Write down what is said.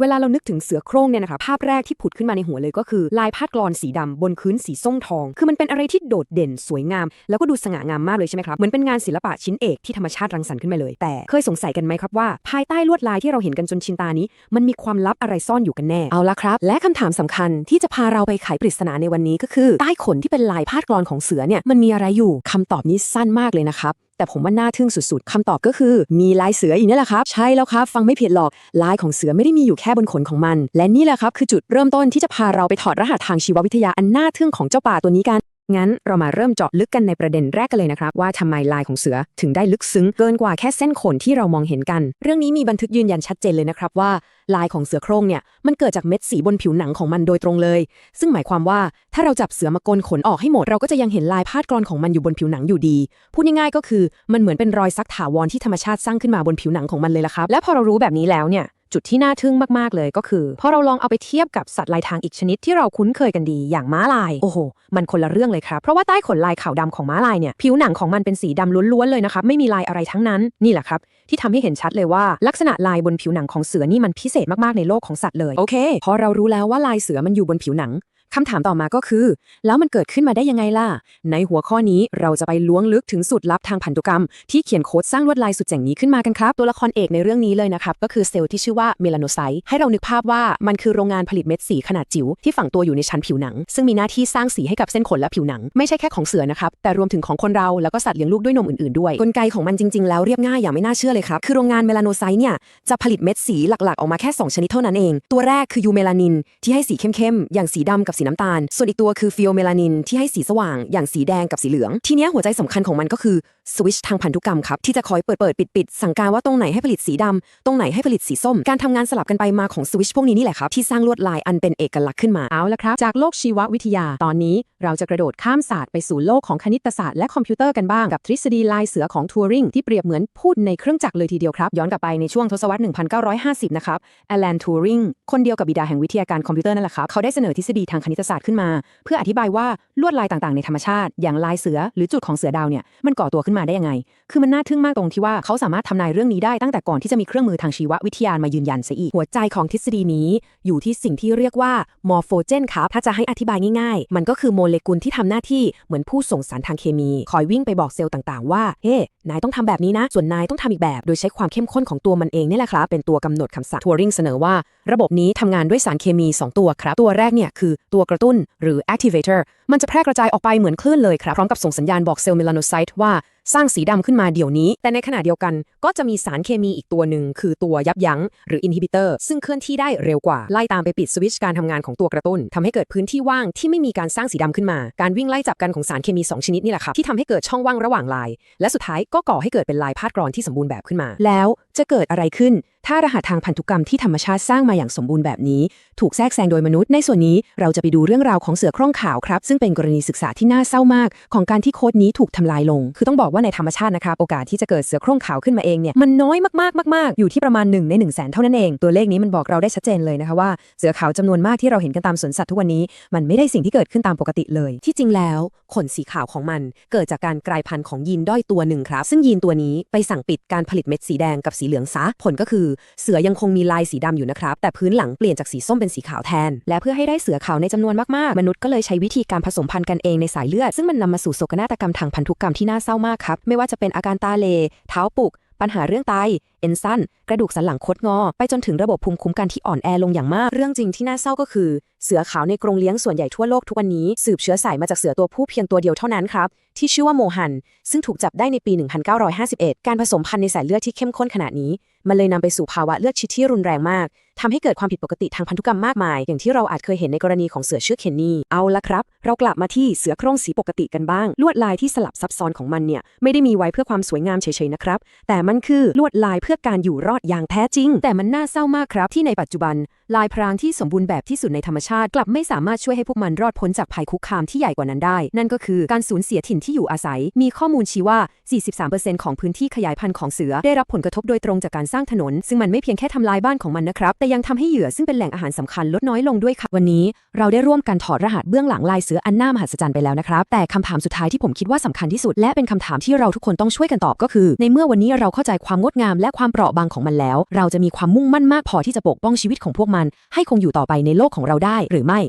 เวลาเรานึกถึงเสือโคร่งเนี่ยนะคะ ภาพแรกที่ผุดขึ้นมาในหัวเลยก็คือ ลายพาดกลอนสีดำบนพื้นสีส้มทอง คือมันเป็นอะไรที่โดดเด่นสวยงาม แล้วก็ดูสง่างามมากเลยใช่ไหมครับ เหมือนเป็นงานศิลปะชิ้นเอกที่ธรรมชาติรังสรรค์ขึ้นมาเลย แต่เคยสงสัยกันไหมครับว่า ภายใต้ลวดลายที่เราเห็นกันจนชินตานี้ มันมีความลับอะไรซ่อนอยู่กันแน่ เอาละครับ และคำถามสำคัญที่จะพาเราไปไขปริศนาในวันนี้ก็คือ ใต้ขนที่เป็นลายพาดกรอนของเสือเนี่ยมันมีอะไรอยู่คำตอบนี้สั้นมากเลยนะครับ แต่ผมว่าน่าทึ่งสุดๆคำตอบก็คือ มีลายเสืออีกนี่แหละครับ ใช่แล้วครับ ฟังไม่ผิดหรอก ลายของเสือไม่ได้มีอยู่แค่บนขนของมัน และนี่แหละครับคือจุดเริ่มต้นที่จะพาเราไปถอดรหัสทางชีววิทยาอันน่าทึ่งของเจ้าป่าตัวนี้กัน งั้นเรามาเริ่มเจาะลึกกันในประเด็นแรกกันเลยนะครับ ว่าทำไมลายของเสือถึงได้ลึกซึ้งเกินกว่าแค่เส้นขนที่เรามองเห็นกัน เรื่องนี้มีบันทึกยืนยันชัดเจนเลยนะครับว่าลายของเสือโคร่งเนี่ยมันเกิดจากเม็ดสีบนผิวหนังของมันโดยตรงเลย ซึ่งหมายความว่าถ้าเราจับเสือมาโกนขนออกให้หมดเราก็จะยังเห็นลายพาดกรอนของมันอยู่บนผิวหนังอยู่ดี พูดง่ายๆก็คือมันเหมือนเป็นรอยซักถาวรที่ธรรมชาติสร้างขึ้นมาบนผิวหนังของมันเลยละครับ และพอเรารู้แบบนี้แล้วเนี่ย จุดที่น่าทึ่งมากๆเลยก็คือพอเราลองเอาไปเทียบกับสัตว์ลายทางอีกชนิดที่เราคุ้นเคยกันดีอย่างม้าลายโอ้โหมันคนละเรื่องเลยครับเพราะว่าใต้ขนลายขาวดำของม้าลายเนี่ยผิวหนังของมันเป็นสีดำล้วนๆเลยนะครับไม่มีลายอะไรทั้งนั้นนี่แหละครับที่ทำให้เห็นชัดเลยว่า ลักษณะลายบนผิวหนังของเสือนี่มันพิเศษมากๆในโลกของสัตว์เลยโอเคพอเรารู้แล้วว่าลายเสือมันอยู่บนผิวหนัง คำถามต่อมาก็คือ แล้วมันเกิดขึ้นมาได้ยังไงล่ะ ในหัวข้อนี้เราจะไปล้วงลึกถึงสูตรลับทางพันธุกรรม ที่เขียนโค้ดสร้างลวดลายสุดเจ๋งนี้ขึ้นมากันครับ ตัวละครเอกในเรื่องนี้เลยนะครับ ก็คือเซลล์ที่ชื่อว่าเมลานไซต์ให้เรานึกภาพว่ามันคือโรงงานผลิตเม็ดสีขนาดจิ๋วที่ฝังตัวอยู่ในชั้นผิวหนัง ซึ่งมีหน้าที่สร้างสีให้กับเส้นขนและผิวหนัง ไม่ใช่แค่ของเสือนะครับแต่รวมถึงของคนเราแล้วก็สัตว์เลี้ยงลูกด้วยนมอื่นๆด้วยกลไกของมันจริงๆแล้วเรียบง่ายอย่างไม่น่าเชื่อเลยครับคือโรงงานเมลานไซต์เนี่ยจะผลิตเม็ดสีหลักๆ ออกมาแค่ 2 ชนิดเท่านั้นเอง ตัวแรกคือยูเมลานินที่ให้สีเข้มๆอย่างสีดำกับสีน้ำตาล ส่วนอีกตัวคือฟิโอเมลานินที่ให้สีสว่างอย่างสีแดงกับสีเหลือง ทีนี้หัวใจสำคัญของมันก็คือสวิชทางพันธุกรรมครับที่จะคอยเปิดเปิดปิดปิดสั่งการว่าตรงไหนให้ผลิตสีดำตรงไหนให้ผลิตสีส้ม การทำงานสลับกันไปมาของสวิชพวกนี้นี่แหละครับที่สร้างลวดลายอันเป็นเอกลักษณ์ขึ้นมาเอาละครับ จากโลกชีววิทยาตอนนี้ เราจะกระโดดข้ามศาสตร์ไปสู่โลกของคณิตศาสตร์และคอมพิวเตอร์กันบ้างกับทฤษฎีลายเสือของทูริงที่เปรียบเหมือนพูดในเครื่องจักรเลยทีเดียวครับย้อนกลับไปในช่วงทศวรรษ 1950 นะครับแอลแลนทูริงคนเดียวกับบิดาแห่งวิทยาการคอมพิวเตอร์นั่นแหละครับเขาได้เสนอทฤษฎีทางคณิตศาสตร์ขึ้นมา เพื่ออธิบายว่าลวดลายต่างๆในธรรมชาติ อย่างลายเสือหรือจุดของเสือดาวเนี่ยมันก่อตัวขึ้นมาได้ยังไง คือมันน่าทึ่งมากตรงที่ว่าเขาสามารถทำนายเรื่องนี้ได้ตั้งแต่ก่อนที่จะมีเครื่องมือทางชีววิทยามายืนยันซะอีกหัวใจของทฤษฎีนี้อยู่ที่สิ่งที่เรียกว่ามอร์โฟเจนครับถ้าจะให้อธิบายง่ายๆ มันก็คือโมเลกุลที่ทำหน้าที่เหมือนผู้ส่งสารทางเคมี คอยวิ่งไปบอกเซลล์ต่างๆ ว่าเฮ้นายต้องทำแบบนี้นะ ส่วนนายต้องทำอีกแบบ โดยใช้ความเข้มข้นของตัวมันเองนี่แหละครับเป็นตัวกำหนดคำสั่งทัวริงเสนอว่า ระบบนี้ทำงานด้วยสารเคมี 2 ตัวครับ ตัวแรกเนี่ยคือตัวัวกระตุ้น หรือ activator มันจะแพร่กระจายออกไปเหมือนคลื่นเลยครับพร้อมกับส่งสัญญาณบอกเซลล์เมลานอไซต์ว่า สร้างสีดำขึ้นมาเดี๋ยวนี้ แต่ในขณะเดียวกันก็จะมีสารเคมีอีกตัวหนึ่งคือตัวยับยั้งหรือ inhibitor ซึ่งเคลื่อนที่ได้เร็วกว่าไล่ตามไปปิดสวิตช์การทำงานของตัวกระตุ้นทำให้เกิดพื้นที่ว่างที่ไม่มีการสร้างสีดำขึ้นมา การวิ่งไล่จับกันของสารเคมี 2 ชนิดนี่แหละครับที่ทำให้เกิดช่องว่างระหว่างลาย และสุดท้ายก็ก่อให้เกิดเป็นลายพาดกรอนที่สมบูรณ์แบบขึ้นมา แล้วจะเกิดอะไรขึ้น ถ้ารหัสทางพันธุกรรมที่ธรรมชาติสร้างมาอย่างสมบูรณ์แบบนี้ ถูกแทรกแซงโดยมนุษย์ในส่วนนี้เราจะไปดูเรื่องราวของเสือโคร่งขาวครับซึ่งเป็นกรณีศึกษาที่น่าเศร้ามาก ของการที่โค้ดนี้ถูกทำลายลง คือต้องบอกว่าในธรรมชาตินะครับโอกาสที่จะเกิดเสือโคร่งขาวขึ้นมาเองเนี่ยมันน้อยมากๆมากๆ อยู่ที่ประมาณ1ใน1 0 0 0 0แสนเท่านั้นเอง ตัวเลขนี้มันบอกเราได้ชัดเจนเลยนะคะว่าเสือขาวจำนวนมากที่เราเห็นกันตามสวนสัตว์ทุกวันนี้ มันไม่ได้สิ่งที่เกิดขึ้นตามปกติเลย ที่จริงแล้ว ขนสีขาวของมันเกิดจากการกลายพันธุ์ของยีนด้อยตัวหนึ่งครับ ซึ่งยีนตัวนี้ไปสั่งปิดการผลิตเม็ดสีแดงกับสีเหลืองซะผลก็คือเสือยังคงมีลายสีดำอยู่นะครับแต่พื้นหลังเปลี่ยนจากสีส้มเป็นสีขาวแทน และเพื่อให้ได้เสือขาวในจำนวนมากๆมนุษย์ก็เลยใช้วิธีการผสมพันธุ์กันเองในสายเลือดซึ่งมันนำมาสู่โศกนาฏกรรมทางพันธุกรรมที่น่าเศร้ามากครับ ไม่ว่าจะเป็นอาการตาเลเท้าปุก ปัญหาเรื่องไตเอ็นสั้น กระดูกสันหลังคดงอ ไปจนถึงระบบภูมิคุ้มกันที่อ่อนแอลงอย่างมาก เรื่องจริงที่น่าเศร้าก็คือ เสือขาวในกรงเลี้ยงส่วนใหญ่ทั่วโลกทุกวันนี้ สืบเชื้อสายมาจากเสือตัวผู้เพียงตัวเดียวเท่านั้นครับ ที่ชื่อว่าโมฮัน ซึ่งถูกจับได้ในปี 1951 การผสมพันธุ์ในสายเลือดที่เข้มข้นขนาดนี้ มันเลยนำไปสู่ภาวะเลือดชิดที่รุนแรงมากทำให้เกิดความผิดปกติทางพันธุกรรมมากมาย อย่างที่เราอาจเคยเห็นในกรณีของเสือชื่อเคนนี่เอาละครับ เรากลับมาที่เสือโคร่งสีปกติกันบ้าง ลวดลายที่สลับซับซ้อนของมันเนี่ยไม่ได้มีไว้เพื่อความสวยงามเฉยๆนะครับแต่มันคือลวดลายเพื่อการอยู่รอดอย่างแท้จริง แต่มันน่าเศร้ามากครับที่ในปัจจุบัน ลายพรางที่สมบูรณ์แบบที่สุดในธรรมชาติ กลับไม่สามารถช่วยให้พวกมันรอดพ้นจากภัยคุกคามที่ใหญ่กว่านั้นได้ นั่นก็คือการสูญเสียถิ่นที่อยู่อาศัย มีข้อมูลชี้ว่า 43%ของพื้นที่ขยายพันธุ์ของเสือ ได้รับผลกระทบโดยตรงจากการสร้างถนน ซึ่งมันไม่เพียงแค่ทำลายบ้านของมันนะครับ แต่ยังทำให้เหยื่อซึ่งเป็นแหล่งอาหารสำคัญลดน้อยลงด้วยค่ะ วันนี้เราได้ร่วมกันถอดรหัสเบื้องหลังลายเสืออันน่ามหัศจรรย์ไปแล้วนะครับ แต่คำถามสุดท้ายที่ผมคิดว่าสำคัญที่สุด และเป็นคำถามที่เราทุกคนต้องช่วยกันตอบก็คือ ในเมื่อวันนี้เราเข้าใจความงดงาม และความเปราะบางของมันแล้ว เราจะมีความมุ่งมั่นมากพอที่จะปกป้องชีวิตของพวกมันให้คงอยู่ต่อไปในโลกของเราได้หรือไม่